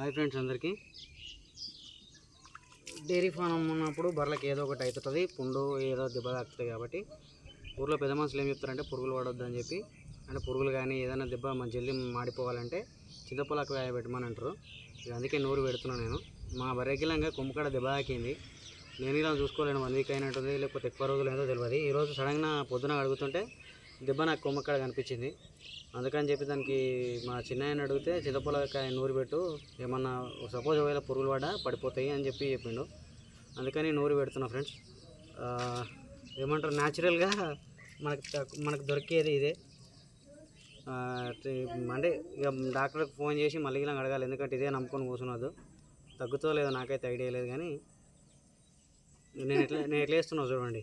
Hi friends అందరికీ. Dairy farm ఉన్నప్పుడు బర్రెలకు ఏదో ఒకటి అవుతుంది పుండు ఏదో దెబ్బ తాకుతుంది కాబట్టి ఊర్లో పెద్ద మనుషులు ఏం చెప్తారంటే పురుగులు పడొద్దు అని చెప్పి అంటే పురుగులు కానీ ఏదైనా దెబ్బ మన జల్లి మాడిపోవాలంటే చింతపొలకు వేయ పెట్టమని అంటారు. ఇక అందుకే నూరు పెడుతున్నాను నేను. మా బర్రెకిలంగా కొమ్ముకాడ దెబ్బ తాకింది. నేను ఇలా చూసుకోలేను వన్ వీక్ అయినట్టుంది లేకపోతే ఎక్కువ రోజులు ఏదో తెలియదు ఈరోజు సడన్గా పొద్దున అడుగుతుంటే దెబ్బ నాకు కొమ్మక్కడ కనిపించింది. అందుకని చెప్పి దానికి మా చిన్నాయన అడిగితే చింతపొలకాయ నూరి పెట్టు ఏమన్నా సపోజ్ ఒకవేళ పురుగులు పడ్డా పడిపోతాయి అని చెప్పి చెప్పిండు. అందుకని నూరి పెడుతున్నా ఫ్రెండ్స్. ఏమంటారు న్యాచురల్గా మనకు మనకు దొరికేది ఇదే. అంటే ఇక డాక్టర్కి ఫోన్ చేసి మళ్ళీ ఇలా అడగాలి ఎందుకంటే ఇదే నమ్ముకొని కూర్చున్నది తగ్గుతో లేదో నాకైతే ఐడియా లేదు కానీ నేను ఎట్లా నేను ఎట్లా వేస్తున్నా చూడండి.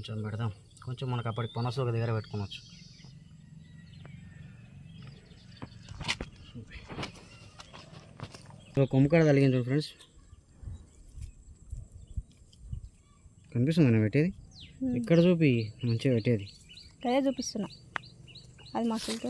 కొంచెం పెడదాం. కొంచెం మనకు అప్పటికి పనసు ఒక దగ్గర పెట్టుకోవచ్చు కొమ్ముకాడ తలిగించండి ఫ్రెండ్స్. కనిపిస్తుంది నేను పెట్టేది? ఇక్కడ చూపి మంచిగా పెట్టేది. అదే చూపిస్తున్నా. అది మసులుతో